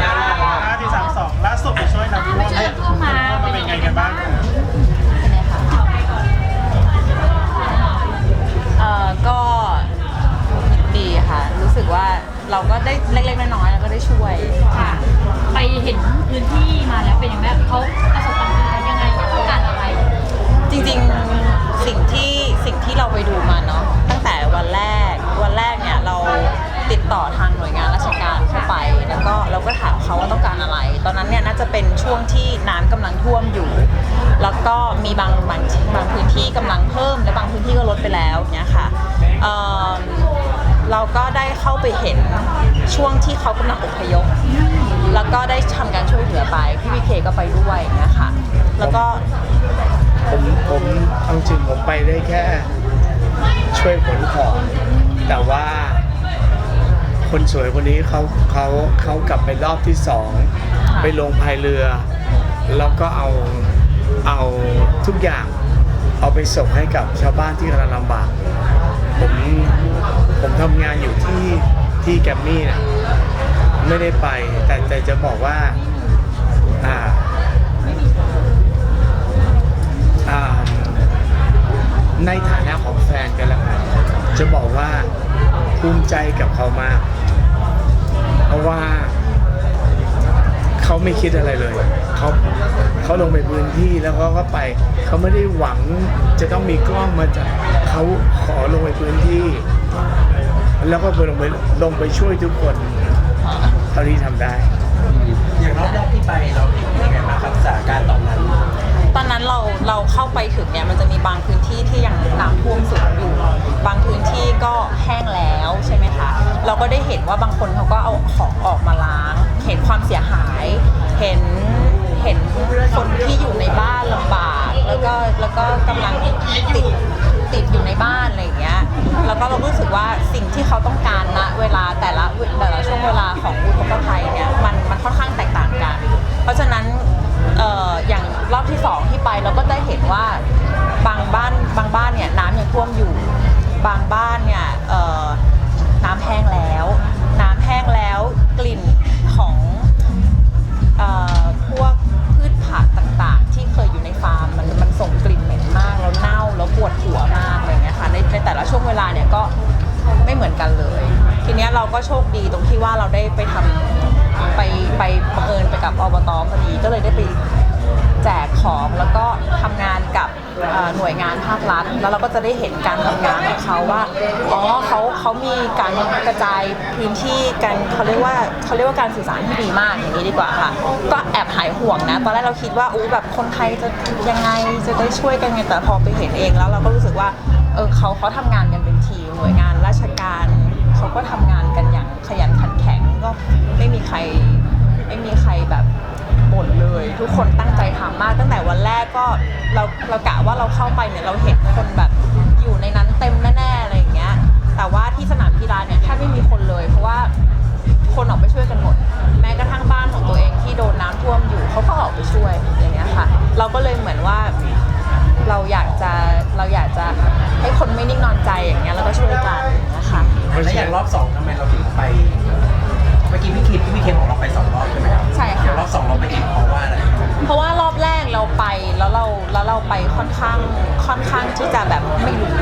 ห้าสี่สามสองล่าสุดไปช่วยน้ำท่วมเอ้ยมันเป็นไงกันบ้างเอ่อก็ดีค่ะ รู้สึกว่าเราก็ได้เล็กๆน้อยๆแล้วก็ได้ช่วย ค่ะ ไปเห็นพื้นที่มาแล้วเป็นยังไงเขาประสบปัญหายังไงต้องการอะไร จริงๆสิ่งที่สิ่งที่เราไปดูมาเนาะตั้งแต่วันแรกวันแรกเนี่ยเรา ติดต่อทางหน่วยงานราชการเข้าไป แล้วก็เราก็ถามเขาว่าต้องการอะไร ตอนนั้นเนี่ยน่าจะเป็นช่วงที่น้ำกำลังท่วมอยู่ แล้วก็มีบางบางบางพื้นที่กำลังเพิ่ม และบางพื้นที่ก็ลดไปแล้วเนี่ยค่ะเอิ่มเราก็ได้เข้าไปเห็นช่วงที่เขากำลังอพยพ แล้วก็ได้ทำการช่วยเหลือไป พี่พีเคก็ไปด้วยนะคะแล้วก็ ผมผมเอาจริงผมไปได้แค่ ช่วยขนของ แต่ว่า คนสวยคนนี้เขาเขาเขากลับไปรอบที่สองไปลงพายเรือ แล้วก็เอาเอาทุกอย่างเอาไปส่งให้กับชาวบ้านที่กำลังลำบาก ผมผมทำงานอยู่ที่ที่แกรมมี่นะไม่ได้ไปแต่แต่จะบอกว่าอ่าอ่าในฐานะของแฟนกันแล้วกันจะบอกว่าภูมิใจกับเขามากเพ ราะว่าเขาไม่คิดอะไรเลยเขาเขาลงไปพื้นที่แล้วเขาก็ไปเขาไม่ได้หวังจะต้องมีกล้องมาจากเขาขอลงไปพื้นที่ แล้วก็ไปลงไปลงไปช่วยทุกคนเท่าที่ทำได้ อย่างรอบแรกที่ไปเราเห็นยังไงบ้างครับสถานการณ์ตอนนั้น ตอนนั้นเราเราเข้าไปถึงเนี่ยมันจะมีบางพื้นที่ที่ยังน้ำท่วมสูงอยู่ บางพื้นที่ก็แห้งแล้วใช่ไหมคะเราก็ได้เห็นว่าบางคนเขาก็เอาของออกมาล้าง เห็นความเสียหายเห็นเห็นคนที่อยู่ในบ้านลำบากแล้วก็แล้วก็กำลังติดติดอยู่ในบ้านอะไรอย่างเงี้ยแล้วก็เรารู้สึกว่าสิ่งที่เขาต้องการณเวลาแต่ละแต่ละช่วงเวลาของอุทกภัยเนี่ยมันมันค่อนข้างแตกต่างกัน เพราะฉะนั้นเอ่ออย่าง รอบที่สองที่ไปเราก็ได้เห็นว่าบางบ้านบางบ้านเนี่ยน้ำยังท่วมอยู่ บางบ้านเนี่ยเอ่อน้ำแห้งแล้ว น้ำแห้งแล้วกลิ่นของเอ่อพวกพืชผักต่างๆ ที่เคยอยู่ในฟาร์มมันมันส่งกลิ่นเหม็นมากแล้วเน่าแล้วปวดหัวมากอะไรเงี้ยค่ะในในแต่ละช่วงเวลาเนี่ยก็ไม่เหมือนกันเลย ทีเนี้ยเราก็โชคดีตรงที่ว่าเราได้ไปทำไปไปบังเอิญไปกับอบตพอดีก็เลยได้ไป แจกของแล้วก็ทำงานกับเอ่อหน่วยงานภาครัฐ แล้วเราก็จะได้เห็นการทำงานของเขาว่าอ๋อเขาเขามีการกระจายพื้นที่กันเขาเรียกว่าเขาเรียกว่าการสื่อสารที่ดีมากอย่างนี้ดีกว่าค่ะ ก็แอบหายห่วงนะ ตอนแรกเราคิดว่าอู้แบบคนไทยจะยังไงจะได้ช่วยกันไงแต่พอไปเห็นเองแล้วเราก็รู้สึกว่าเออเขาเขาทำงานกันเป็นทีมหน่วยงานราชการเขาก็ทำงานกันอย่างขยันขันแข็งก็ไม่มีใคร ไม่มีใครแบบ หมดเลย ทุกคนตั้งใจทำมากตั้งแต่วันแรกก็เราเรากะว่าเราเข้าไปเนี่ยเราเห็นคนแบบอยู่ในนั้นเต็มแน่ๆอะไรอย่างเงี้ย แต่ว่าที่สนามกีฬาเนี่ยแทบไม่มีคนเลย เพราะว่าคนออกไปช่วยกันหมด แม้กระทั่งบ้านของตัวเองที่โดนน้ำท่วมอยู่เขาก็ออกไปช่วยอย่างเงี้ยค่ะ เราก็เลยเหมือนว่าเราอยากจะเราอยากจะให้คนไม่นิ่งนอนใจอย่างเงี้ยแล้วก็ช่วยกันนะคะแล้วอย่างรอบสองทำไมเราถึงไปเมื่อกี้พี่คิดพี่เคบอกเราไปสองรอบใช่ไหม องรอบสองเราไปอีกเพราะว่าอะไรเพราะว่ารอบแรกเราไปแล้วเราแล้วเราไปค่อนข้างค่อนข้างที่จะแบบไม่รู้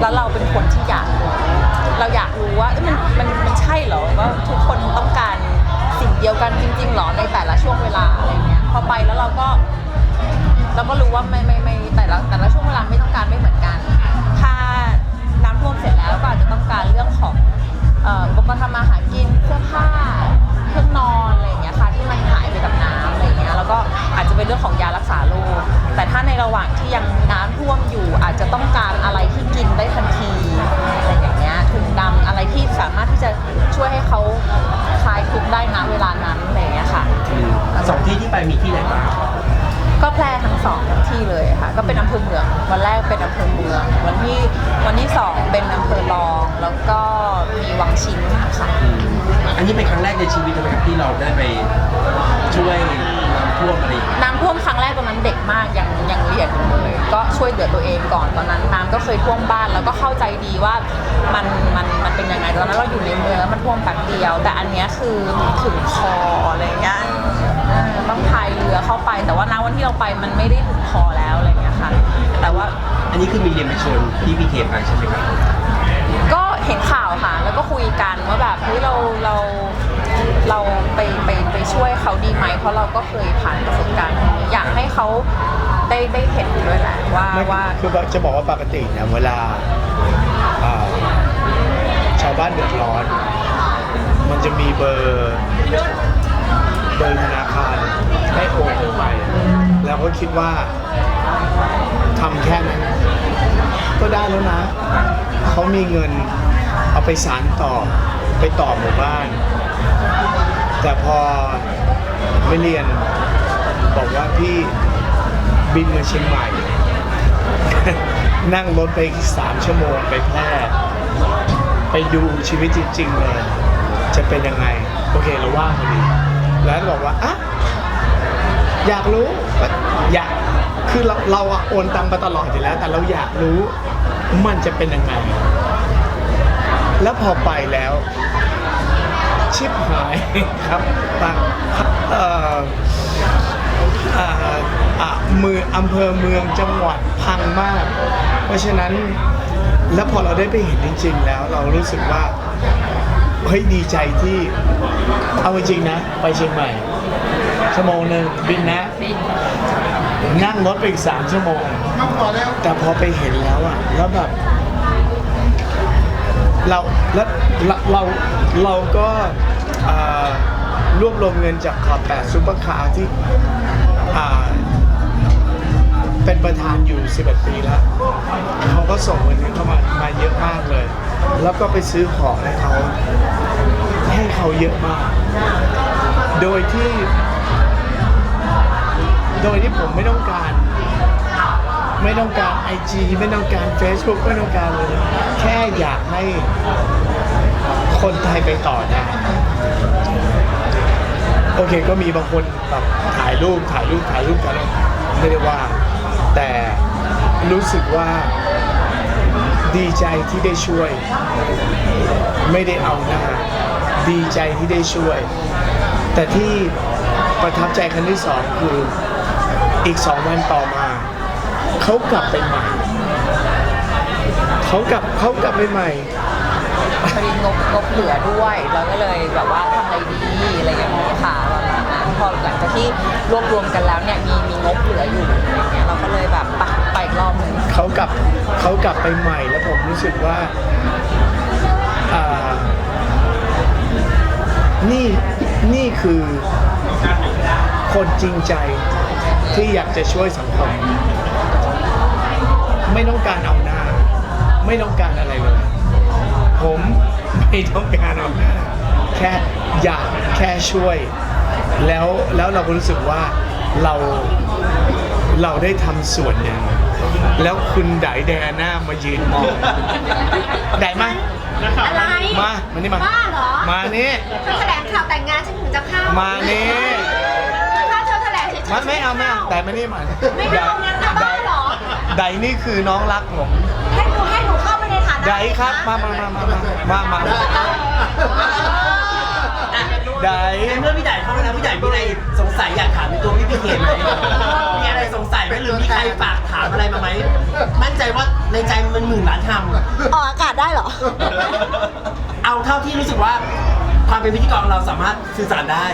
แล้วเราเป็นคนที่อยากรู้เราอยากรู้ว่ามันมันมันใช่เหรอว่าทุกคนต้องการสิ่งเดียวกันจริงๆหรอในแต่ละช่วงเวลาอะไรเงี้ยพอไปแล้วเราก็ เราก็รู้ว่าไม่ไม่ไม่แต่ละแต่ละช่วงเวลาไม่ต้องการไม่เหมือนกัน ถ้าน้ำท่วมเสร็จแล้วก็อาจจะต้องการเรื่องของเอ่ออุปกรณ์ทำมาหากินเสื้อผ้า เครื่องนอนอะไรอย่างเงี้ยค่ะที่มันหายไปกับน้ำอะไรอย่างเงี้ยแล้วก็อาจจะเป็นเรื่องของยารักษาโรคแต่ถ้าในระหว่างที่ยังน้ำท่วมอยู่อาจจะต้องการอะไรที่กินได้ทันทีอะไรอย่างเงี้ยถุงดำอะไรที่สามารถที่จะช่วยให้เขาคลายทุกข์ได้นะเวลานั้นอะไรอย่างเงี้ยค่ะ สองที่ที่ไปมีที่ไหนบ้าง ก็แพร่ทั้งสองที่เลยค่ะ ก็เป็นอำเภอเมือง วันแรกเป็นอำเภอเมือง วันที่วันที่สองเป็นอำเภอรอง แล้วก็มีวังชิ้นค่ะอันนี้เป็นครั้งแรกในชีวิตเลยครับที่เราได้ไปช่วยน้ำท่วมอะไรอย่างเงี้ยน้ำท่วมครั้งแรกตอนนั้นเด็กมากยังยังเรียนอยู่เลย ก็ช่วยเหลือตัวเองก่อนตอนนั้นน้ำก็เคยท่วมบ้านแล้วก็เข้าใจดีว่ามันมันมันเป็นยังไงตอนนั้นเราอยู่ในเมืองแล้วมันท่วมแป๊บเดียว แต่อันเนี้ยคือถึงคออะไรเงี้ย รือเข้าไป แต่ว่าณวันที่เราไปมันไม่ได้ถึงคอแล้วอะไรเงี้ยค่ะ แต่ว่าอันนี้คือมีเรียนไปชวนพี่พีเคไปใช่ไหมครับ ก็เห็นข่าวค่ะ แล้วก็คุยกันว่าแบบเฮ้ยเราเราเราไปไปไปช่วยเขาดีไหมเพราะเราก็เคยผ่านประสบการณ์ตรงนี้อยากให้เขาได้ได้เห็นด้วยแหละว่าไม่ว่า คือจะบอกว่าปกติเนี่ยเวลาอ่าชาวบ้านเดือดร้อน มันจะมีเบอร์ เบอร์ธนาคารให้โอนไป แล้วก็คิดว่าทำแค่นั้น ก็ได้แล้วนะ เขามีเงินเอาไปสารต่อไปต่อหมู่บ้าน แต่พอไม่เรียนบอกว่าพี่บินมาเชียงใหม่ นั่งรถไปอีกสามชั่วโมงไปแพร่ไปดูชีวิตจริงๆเลยจะเป็นยังไง โอเคเราว่างพอดี แล้วบอกว่าอะอยากรู้อยากคือเราเราอะโอนตังไปตลอดอยู่แล้ว แต่เราอยากรู้มันจะเป็นยังไง แล้วพอไปแล้ว ชิบหายครับปังเอ่ออ่ามืออำเภอเมืองจังหวัดพังมาก เพราะฉะนั้นแล้วพอเราได้ไปเห็นจริง ๆ แล้วเรารู้สึกว่า เฮ้ยดีใจที่ เอาจริงๆนะ ไปเชียงใหม่ ชั่วโมงหนึ่งบินนะ นั่งรถไปอีกสามชั่วโมงแต่พอไปเห็นแล้วอะแล้วแบบ เราแล้วเราเราเราก็อ่ารวบรวมเงินจากขอบแปดซูเปอร์คาร์ที่อ่า เป็นประธานอยู่ 11 ปีแล้วเขาก็ส่งเงินเข้ามามาเยอะมากเลย แล้วก็ไปซื้อของให้เขาให้เขาเยอะมาก โดยที่ โดยที่ผมไม่ต้องการ ไม่ต้องการ IG ไม่ต้องการ Facebook ไม่ต้องการเลยแค่อยากให้คนไทยไปต่อได้โอเคก็มีบางคนแบบถ่ายรูปถ่ายรูปถ่ายรูปกันไม่ได้ว่า แต่รู้สึกว่าดีใจที่ได้ช่วย ไม่ได้เอาหน้า ดีใจที่ได้ช่วย แต่ที่ประทับใจครั้งที่สองคืออีกสองวันต่อมาเขากลับไปใหม่เขากลับเขากลับไปใหม่พอดีงบงบเหลือด้วย เราก็เลยแบบว่าทำอะไรดีอะไรอย่างนี้ค่ะ รวบรวมกันแล้วเนี่ยมีมีงบเหลืออยู่อะไรเงี้ยเราก็เลยแบบไปไปอีกรอบหนึงเขากลับเขากลับไปใหม่แล้วผมรู้สึกว่าอ่านี่นี่คือคนจริงใจที่อยากจะช่วยสังคม ไม่ต้องการเอาหน้า ไม่ต้องการอะไรเลย ผมไม่ต้องการเอาหน้า แค่อยากแค่ช่วย แล้วแล้วเราก็รู้สึกว่าเราเราได้ทำส่วนหนึ่งแล้วคุณไดแดน่ามายืนมองไดมาอะไรมามานี่มาบ้าเหรอมานี่ เธอแถลงข่าวแต่งงานฉันถึงจะเข้ามานี่ ถ้าเธอแถลงเฉยๆมันไม่เอาไม่เอาฉัแต่นมานี่มาไม่เอางั้นนะบ้าเหรอ ไดนี่คือน้องรักผมให้หนูให้หนูเข้าไปในฐานะไดครับมามามามามามามา ไดในเมื่อพี่ใหญ่เข้ามาแล้วพี่ใหญ่มีอะไรสงสัยอยากถามในตัวพี่พีเคไหมมีอะไรสงสัยไหมหรือมีใครฝากถามอะไรมาไหมมั่นใจว่าในใจมันหมื่นล้านคำออกอากาศได้เหรอเอาเท่าที่รู้สึกว่าความเป็นพิธีกรเราสามารถสื่อสารได้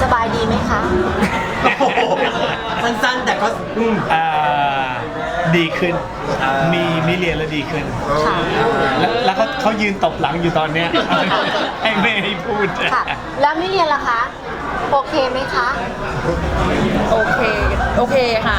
สบายดีไหมคะ โอ้โหสั้นๆแต่ก็อืมอ่า ดีขึ้นอ่ามีมีมีเรียนแล้วดีขึ้น ค่ะ แล้วแล้วเขาเขายืนตบหลังอยู่ตอนเนี้ยให้ไม่ให้พูด ค่ะ แล้วมิเรียนล่ะคะ โอเคไหมคะ โอเค โอเคค่ะ